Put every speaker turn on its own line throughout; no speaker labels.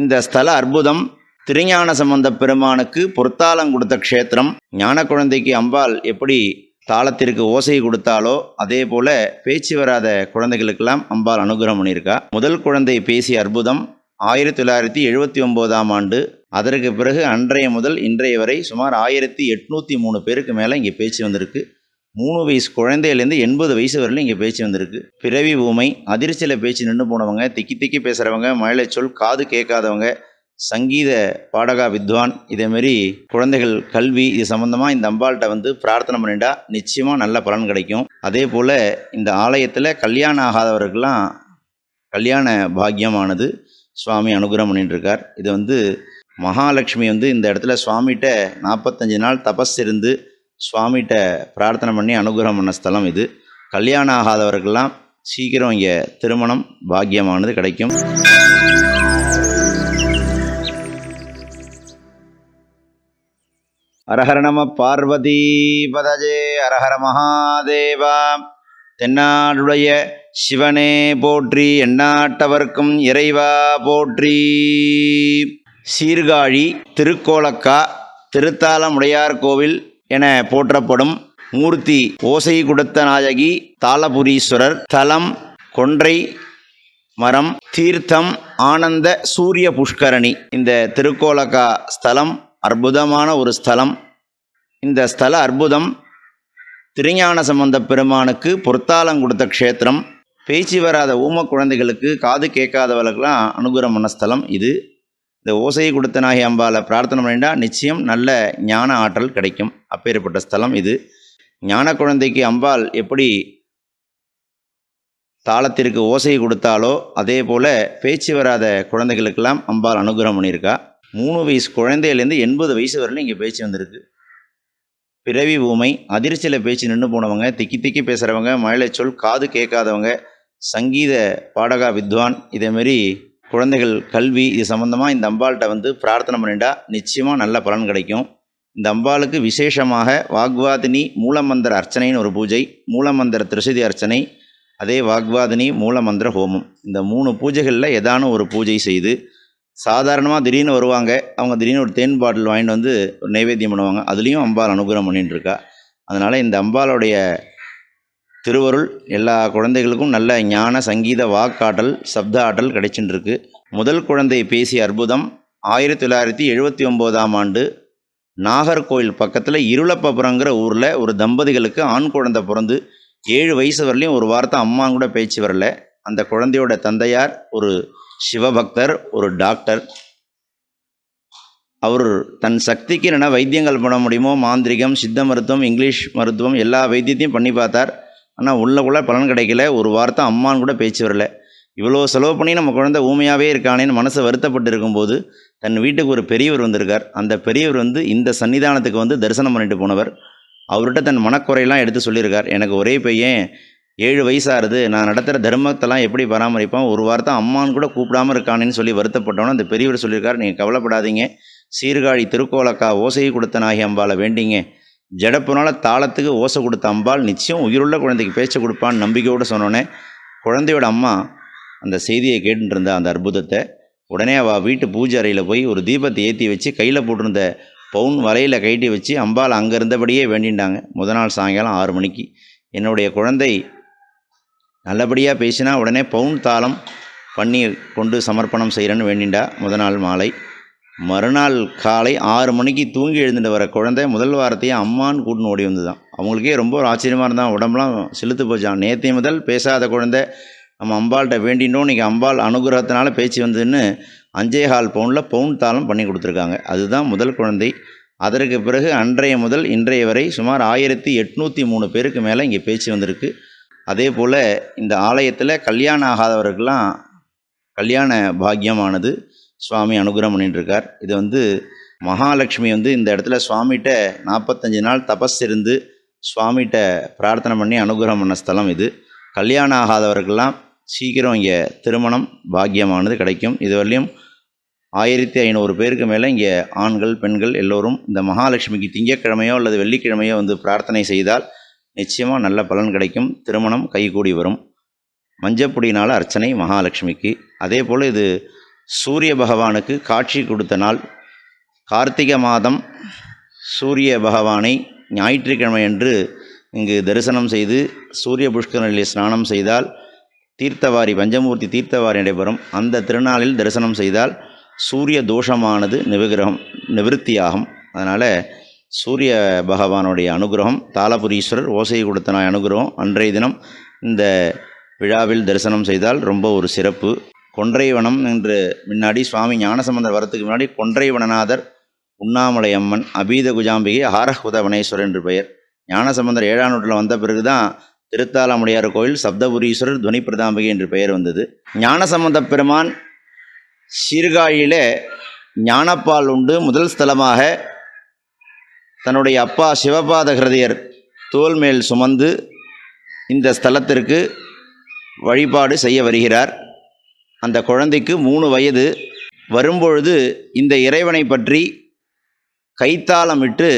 இந்த ஸ்தல அற்புதம் திருஞான சம்பந்த பெருமானுக்கு பொற்தாளம் கொடுத்த க்ஷேத்திரம். ஞான குழந்தைக்கு அம்பாள் எப்படி தாளத்திற்கு ஓசை கொடுத்தாலோ அதே போல பேச்சு வராத குழந்தைகளுக்கெல்லாம் அம்பாள் அனுகிரகம் பண்ணியிருக்கா. முதல் குழந்தை பேசிய அற்புதம் ஆயிரத்தி தொள்ளாயிரத்தி எழுபத்தி ஒம்போதாம் ஆண்டு. அதற்கு பிறகு அன்றைய முதல் இன்றைய வரை சுமார் ஆயிரத்தி எட்நூற்றி மூணு பேருக்கு மேலே இங்கே பேச்சு வந்திருக்கு. மூணு வயசு குழந்தையிலேருந்து எண்பது வயசு வரலும் இங்கே பேச்சு வந்திருக்கு. பிறவி ஊமை அதிர்ச்சியில் பேச்சு நின்று போனவங்க திக்கி திக்கி பேசுகிறவங்க மழை சொல் காது கேட்காதவங்க சங்கீத பாடகா வித்வான் இதேமாரி குழந்தைகள் கல்வி இது சம்மந்தமாக இந்த அம்பாள்கிட்ட வந்து பிரார்த்தனை பண்ணிட்டா நிச்சயமாக நல்ல பலன் கிடைக்கும். அதே போல் இந்த ஆலயத்தில் கல்யாணம் ஆகாதவர்கள்லாம் கல்யாண பாக்கியமானது சுவாமி அனுகிரகம் பண்ணிட்டு இருக்கார் இது வந்து மகாலட்சுமி வந்து இந்த இடத்துல சுவாமிகிட்ட நாற்பத்தஞ்சு நாள் தபஸ் இருந்து சுவாமிகிட்ட பிரார்த்தனை பண்ணி அனுகிரகம் பண்ண ஸ்தலம் இது. கல்யாணம் ஆகாதவர்கள்லாம் சீக்கிரம் இங்கே திருமணம் பாக்கியமானது கிடைக்கும். அரஹர நம பார்வதி பதஜே அரஹர மகாதேவா. தென்னாடுடைய சிவனே போற்றி எண்ணாட்டவர்க்கும் இறைவா போற்றி. சீர்காழி திருக்கோலக்கா திருத்தாலமுடையார் கோவில் என போற்றப்படும் மூர்த்தி ஓசை குடத்த நாயகி தாளபுரீஸ்வரர் தலம் கொன்றை மரம் தீர்த்தம் ஆனந்த சூரிய புஷ்கரணி. இந்த திருக்கோலக்கா ஸ்தலம் அற்புதமான ஒரு ஸ்தலம். இந்த ஸ்தல அற்புதம் திருஞான சம்பந்த பெருமானுக்கு பொற்தாளம் கொடுத்த க்ஷேத்திரம். பேச்சு வராத ஊம குழந்தைகளுக்கு காது கேட்காதவர்களுக்கெல்லாம் அனுகூலமான ஸ்தலம் இது. இந்த ஓசையை கொடுத்த நாகி பிரார்த்தனை பண்ணிட்டா நிச்சயம் நல்ல ஞான ஆற்றல் கிடைக்கும். அப்பேற்பட்ட ஸ்தலம் இது. ஞான குழந்தைக்கு அம்பாள் எப்படி தாளத்திற்கு ஓசையை கொடுத்தாலோ அதே போல் பேச்சு வராத குழந்தைகளுக்கெல்லாம் அம்பாள் அனுகிரகம் பண்ணியிருக்கா. மூணு வயசு குழந்தையிலேருந்து எண்பது வயசு வரலும் இங்கே பேச்சு வந்திருக்கு. பிறவி ஊமை அதிர்ச்சியில் பேச்சு நின்று போனவங்க திக்கி திக்கி பேசுகிறவங்க மழலை சொல் காது கேட்காதவங்க சங்கீத பாடகா வித்வான் இதேமாரி குழந்தைகள் கல்வி இது சம்மந்தமாக இந்த அம்பாள்கிட்ட வந்து பிரார்த்தனை பண்ணிட்டா நிச்சயமாக நல்ல பலன் கிடைக்கும். இந்த அம்பாளுக்கு விசேஷமாக வாக்வாதினி மூலமந்திர அர்ச்சனைன்னு ஒரு பூஜை மூலமந்திர திருசதி அர்ச்சனை அதே வாக்வாதினி மூலமந்திர ஹோமம். இந்த மூணு பூஜைகளில் ஏதானும் ஒரு பூஜை செய்து சாதாரணமாக திடீர்னு வருவாங்க அவங்க திடீர்னு ஒரு தேன் பாட்டில் வாங்கிட்டு வந்து ஒரு நைவேத்தியம் பண்ணுவாங்க அதுலேயும் அம்பாள் அனுகிரகம் பண்ணிட்டுருக்கா அதனால் இந்த அம்பாளுடைய திருவருள் எல்லா குழந்தைகளுக்கும் நல்ல ஞான சங்கீத வாக்காற்றல் சப்த ஆற்றல் கிடைச்சிட்டு முதல் குழந்தை பேசிய அற்புதம் ஆயிரத்தி தொள்ளாயிரத்தி எழுபத்தி ஒம்போதாம் ஆண்டு நாகர்கோயில் பக்கத்தில் இருளப்பபுரங்கிற ஊரில் ஒரு தம்பதிகளுக்கு ஆண் குழந்தை பிறந்து ஏழு வயசு வரலையும் ஒரு வார்த்தை அம்மா கூட பேச்சு வரல. அந்த குழந்தையோட தந்தையார் ஒரு சிவபக்தர் ஒரு டாக்டர். அவர் தன் சக்திக்கு என்ன வைத்தியங்கள் பண்ண முடியுமோ மாந்திரிகம் சித்த மருத்துவம் இங்கிலீஷ் மருத்துவம் எல்லா வைத்தியத்தையும் பண்ணி பார்த்தார். ஆனால் உள்ளக்குள்ள பலன் கிடைக்கல. ஒரு வார்த்தை அம்மான்னு கூட பேச்சு வரல. இவ்வளோ செலவு பண்ணி நம்ம குழந்தை ஊமையாகவே இருக்கானேன்னு மனசு வருத்தப்பட்டு இருக்கும்போது தன் வீட்டுக்கு ஒரு பெரியவர் வந்திருக்கார். அந்த பெரியவர் வந்து இந்த சன்னிதானத்துக்கு வந்து தரிசனம் பண்ணிட்டு போனவர். அவர்கிட்ட தன் மனக்குறையெல்லாம் எடுத்து சொல்லியிருக்கார். எனக்கு ஒரே பையன் ஏழு வயசாகுது. நான் நடத்துகிற தர்மத்தெல்லாம் எப்படி பராமரிப்பான்? ஒரு வார்த்தை அம்மான்னு கூட கூப்பிடாம இருக்கானேன்னு சொல்லி வருத்தப்பட்டோன்னு அந்த பெரியவர் சொல்லியிருக்கார். நீங்கள் கவலைப்படாதீங்க. சீர்காழி திருக்கோலக்கா ஓசையை கொடுத்த நாகி அம்பாவை வேண்டிங்க. ஜடப்புனால தாளத்துக்கு ஓசை கொடுத்த அம்பாள் நிச்சயம் உயிருள்ள குழந்தைக்கு பேச்சை கொடுப்பான்னு நம்பிக்கையோடு சொன்னோன்னே குழந்தையோட அம்மா அந்த செய்தியை கேட்டுருந்த அந்த அற்புதத்தை உடனே அவள் வீட்டு பூஜை அறையில் போய் ஒரு தீபத்தை ஏற்றி வச்சு கையில் போட்டிருந்த பவுன் வலையில் கைட்டி வச்சு அம்பாள் அங்கே இருந்தபடியே வேண்டிண்டாங்க முத நாள் சாயங்காலம் ஆறு மணிக்கு. என்னுடைய குழந்தை நல்லபடியாக பேசினா உடனே பவுன் தாளம் பண்ணி கொண்டு சமர்ப்பணம் செய்கிறேன்னு வேண்டிண்டா. முத நாள் மாலை. மறுநாள் காலை ஆறு மணிக்கு தூங்கி எழுந்துட்டு வர குழந்தை முதல் வாரத்தையே அம்மான்னு கூட்டின்னு ஓடி வந்து தான் அவங்களுக்கே ரொம்ப ஒரு ஆச்சரியமாக இருந்தால் உடம்புலாம் செலுத்து போச்சான் நேற்று முதல் பேசாத குழந்தை. நம்ம அம்பாள்கிட்ட வேண்டினோம். இன்றைக்கி அம்பாள் அனுகிரகத்தினால பேச்சு வந்ததுன்னு அஞ்சே ஹால் பவுனில் பவுன் தாளம் பண்ணி கொடுத்துருக்காங்க. அதுதான் முதல் குழந்தை. அதற்கு பிறகு அன்றைய முதல் இன்றைய வரை சுமார் ஆயிரத்தி எட்நூற்றி மூணு பேருக்கு மேலே இங்கே பேச்சு வந்திருக்கு. அதே போல் இந்த ஆலயத்தில் கல்யாணம் ஆகாதவர்களுக்கெல்லாம் கல்யாண பாக்கியமானது. சுவாமி அனுகிரகம் பண்ணிட்டுருக்கார். இது வந்து மகாலட்சுமி வந்து இந்த இடத்துல சுவாமிகிட்ட நாற்பத்தஞ்சு நாள் தபஸ் இருந்து சுவாமிகிட்ட பிரார்த்தனை பண்ணி அனுகிரகம் பண்ண ஸ்தலம் இது. கல்யாணம் ஆகாதவர்கள்லாம் சீக்கிரம் இங்கே திருமணம் பாக்கியமானது கிடைக்கும். இதுவரையும் ஆயிரத்தி ஐநூறு பேருக்கு மேலே இங்கே ஆண்கள் பெண்கள் எல்லோரும் இந்த மகாலட்சுமிக்கு திங்கக்கிழமையோ அல்லது வெள்ளிக்கிழமையோ வந்து பிரார்த்தனை செய்தால் நிச்சயமாக நல்ல பலன் கிடைக்கும். திருமணம் கைகூடி வரும். மஞ்சப்பொடியினால் அர்ச்சனை மகாலட்சுமிக்கு. அதே போல் இது சூரிய பகவானுக்கு காட்சி கொடுத்த நாள் கார்த்திகை மாதம். சூரிய பகவானை ஞாயிற்றுக்கிழமை அன்று இங்கு தரிசனம் செய்து சூரிய புஷ்கரனிலே ஸ்நானம் செய்தால் தீர்த்தவாரி பஞ்சமூர்த்தி தீர்த்தவாரி நடைபெறும். அந்த திருநாளில் தரிசனம் செய்தால் சூரிய தோஷமானது நிவகிரகம் நிவிருத்தியாகும். அதனால் சூரிய பகவானுடைய அனுகிரகம் தாளபுரீஸ்வரர் ஓசை கொடுத்தனாய் அனுகிரகம் அன்றைய தினம் இந்த விழாவில் தரிசனம் செய்தால் ரொம்ப ஒரு சிறப்பு. கொன்றைவனம் என்று முன்னாடி சுவாமி ஞானசம்பந்தர் வரத்துக்கு முன்னாடி கொன்றைவனநாதர் உண்ணாமலை அம்மன் அபீத குஜாம்பிகை ஆரஹுதவனேஸ்வரர் என்று பெயர். ஞானசம்பந்தர் ஏழாம் நூற்றில் வந்த பிறகு தான் திருத்தாலமுடையார் கோயில் சப்தபுரீஸ்வரர் துவனி பிரதாம்பிகை என்று பெயர் வந்தது. ஞானசம்பந்த பெருமான் சீர்காழியிலே ஞானப்பால் உண்டு. முதல் ஸ்தலமாக தன்னுடைய அப்பா சிவபாத ஹிருதயர் தோல் மேல் சுமந்து இந்த ஸ்தலத்திற்கு வழிபாடு செய்ய வருகிறார். அந்த குழந்தைக்கு மூணு வயது வரும்பொழுது இந்த இறைவனை பற்றி கைத்தாளமிட்டு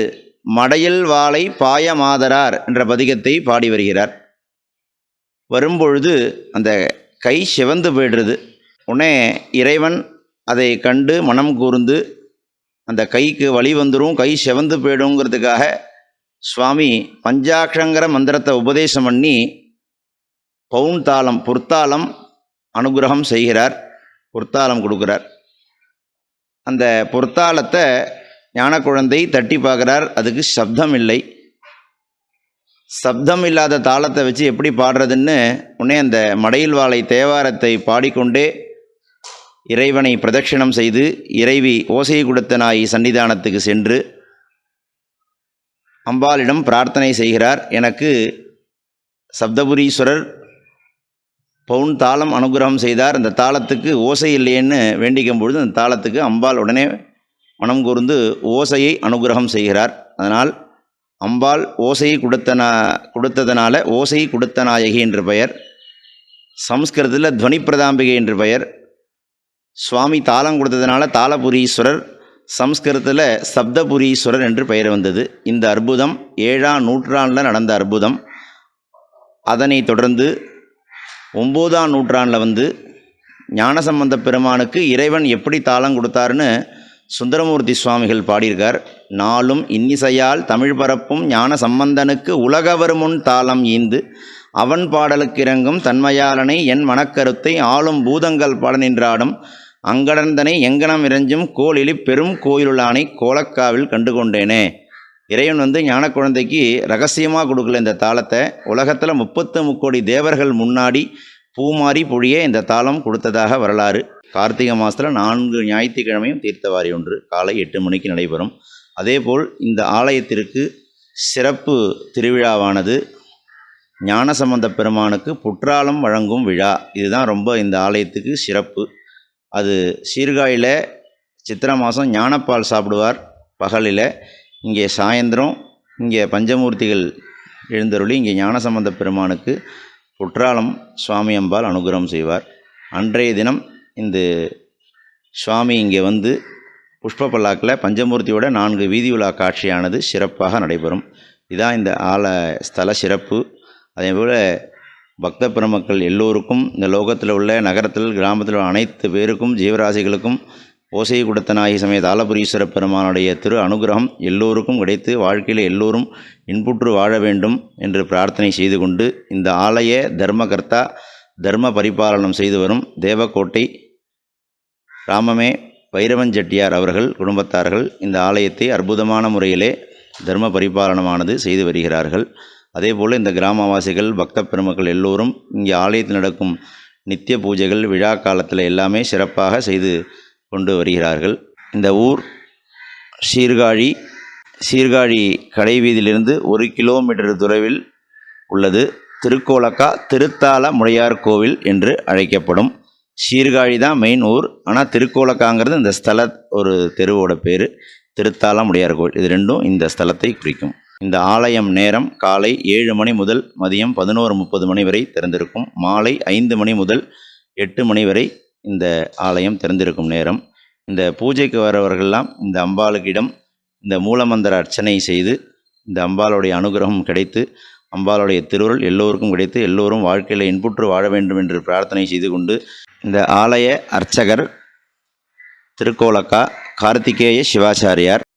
மடையில் வாளை பாயமாதரார் என்ற பதிகத்தை பாடி வருகிறார். வரும்பொழுது அந்த கை சிவந்து போயிடுறது. உடனே இறைவன் அதை கண்டு மனம் கூர்ந்து அந்த கைக்கு வழி வந்துடும் கை செவந்து போயிடுங்கிறதுக்காக சுவாமி பஞ்சாட்சங்கர மந்திரத்தை உபதேசம் பண்ணி பவுன் தாளம் பொற்தாளம் அனுகிரகம் செய்கிறார் பொற்தாளம் கொடுக்குறார். அந்த பொற்தாளத்தை ஞான குழந்தை தட்டி பார்க்குறார் அதுக்கு சப்தம் இல்லை. சப்தம் இல்லாத தாளத்தை வச்சு எப்படி பாடுறதுன்னு உடனே அந்த மடையில் வாழை தேவாரத்தை பாடிக்கொண்டே இறைவனை பிரதட்சிணம் செய்து இறைவி ஓசை கொடுத்த நாய் சன்னிதானத்துக்கு சென்று அம்பாளிடம் பிரார்த்தனை செய்கிறார். எனக்கு சப்தபுரீஸ்வரர் பவுன் தாளம் அனுகிரகம் செய்தார். அந்த தாளத்துக்கு ஓசை இல்லையேன்னு வேண்டிக்கும் பொழுது அந்த தாளத்துக்கு அம்பாள் உடனே மனம் கூர்ந்து ஓசையை அனுகிரகம் செய்கிறார். அதனால் அம்பாள் ஓசையை கொடுத்தனா கொடுத்ததனால ஓசை கொடுத்த நாயகி என்று பெயர். சம்ஸ்கிருதத்தில் துவனி பிரதாம்பிகை என்று பெயர். சுவாமி தாளம் கொடுத்ததுனால தாளபுரீஸ்வரர் சம்ஸ்கிருதத்தில் சப்தபுரீஸ்வரர் என்று பெயர் வந்தது. இந்த அற்புதம் ஏழாம் நூற்றாண்டில் நடந்த அற்புதம். அதனைத் தொடர்ந்து ஒம்போதாம் நூற்றாண்டில் வந்து ஞானசம்பந்த பெருமானுக்கு இறைவன் எப்படி தாளம் கொடுத்தாருன்னு சுந்தரமூர்த்தி சுவாமிகள் பாடியிருக்கார். நாளும் இன்னிசையால் தமிழ் பரப்பும் ஞான சம்பந்தனுக்கு உலகவர் முன் தாளம் ஈந்து அவன் பாடலுக்கிறங்கும் தன்மையாளனை என் மனக்கருத்தை ஆளும் பூதங்கள் பாட நின்றாடும். அங்கடந்தனை எங்கனம் இறைஞ்சும் கோலிலி பெரும் கோயிலுளானை கோலக்காவில் கண்டு கொண்டேனே இறைவன் வந்து ஞான குழந்தைக்கு ரகசியமாக கொடுக்கல இந்த தாளத்தை. உலகத்தில் முப்பத்து முக்கோடி தேவர்கள் முன்னாடி பூமாரி பொழிய இந்த தாளம் கொடுத்ததாக வரலாறு. கார்த்திகை மாதத்தில் நான்கு ஞாயிற்றுக்கிழமையும் தீர்த்தவாரி ஒன்று. காலை எட்டு மணிக்கு நடைபெறும். அதேபோல் இந்த ஆலயத்திற்கு சிறப்பு திருவிழாவானது ஞானசம்பந்த பெருமானுக்கு புற்றாலம் வழங்கும் விழா. இதுதான் ரொம்ப இந்த ஆலயத்துக்கு சிறப்பு. அது சீர்காழியில் சித்திரை மாதம் ஞானப்பால் சாப்பிடுவார் பகலில். இங்கே சாயந்தரம் இங்கே பஞ்சமூர்த்திகள் எழுந்தருளி இங்கே ஞானசம்பந்த பெருமானுக்கு குற்றாலம் சுவாமி அம்பாள் அனுகிரகம் செய்வார். அன்றைய தினம் இந்த சுவாமி இங்கே வந்து புஷ்ப பல்லாக்கில் பஞ்சமூர்த்தியோட நான்கு வீதி உலா காட்சியானது சிறப்பாக நடைபெறும். இதான் இந்த ஆல ஸ்தல சிறப்பு. அதேபோல் பக்த பெருமக்கள் எல்லோருக்கும் இந்த லோகத்தில் உள்ள நகரத்தில் கிராமத்தில் உள்ள அனைத்து பேருக்கும் ஜீவராசிகளுக்கும் ஓசை குடத்தனாகி சமய தாளபுரீஸ்வர பெருமானுடைய திரு அனுகிரகம் எல்லோருக்கும் கிடைத்து வாழ்க்கையில் எல்லோரும் இன்புற்று வாழ வேண்டும் என்று பிரார்த்தனை செய்து கொண்டு இந்த ஆலய தர்மகர்த்தா தர்ம பரிபாலனம் செய்து வரும் தேவக்கோட்டை ராமமே வைரவன் செட்டியார் அவர்கள் குடும்பத்தார்கள் இந்த ஆலயத்தை அற்புதமான முறையிலே தர்ம பரிபாலனமானது செய்து வருகிறார்கள். அதேபோல் இந்த கிராமவாசிகள் பக்த பெருமக்கள் எல்லோரும் இங்கே ஆலயத்தில் நடக்கும் நித்திய பூஜைகள் விழா காலத்தில் எல்லாமே சிறப்பாக செய்து கொண்டு வருகிறார்கள். இந்த ஊர் சீர்காழி சீர்காழி கடைவீதியிலிருந்து ஒரு கிலோமீட்டர் தொலைவில் உள்ளது. திருக்கோலக்கா திருத்தால முடையார் கோவில் என்று அழைக்கப்படும் சீர்காழி தான் மெயின் ஊர். ஆனால் திருக்கோலக்காங்கிறது இந்த ஸ்தல ஒரு தெருவோட பேர். திருத்தால முடையார் கோவில். இது ரெண்டும் இந்த ஸ்தலத்தை குறிக்கும். இந்த ஆலயம் நேரம் காலை ஏழு மணி முதல் மதியம் பதினோரு முப்பது மணி வரை திறந்திருக்கும். மாலை ஐந்து மணி முதல் எட்டு மணி வரை இந்த ஆலயம் திறந்திருக்கும் நேரம். இந்த பூஜைக்கு வரவர்கள்லாம் இந்த அம்பாளுக்கிடம் இந்த மூலமந்திர அர்ச்சனை செய்து இந்த அம்பாளுடைய அனுகிரகம் கிடைத்து அம்பாளுடைய திருவுருள் எல்லோருக்கும் கிடைத்து எல்லோரும் வாழ்க்கையில் இன்புற்று வாழ வேண்டும் என்று பிரார்த்தனை செய்து கொண்டு இந்த ஆலய அர்ச்சகர் திருக்கோலக்கா கார்த்திகேய சிவாச்சாரியார்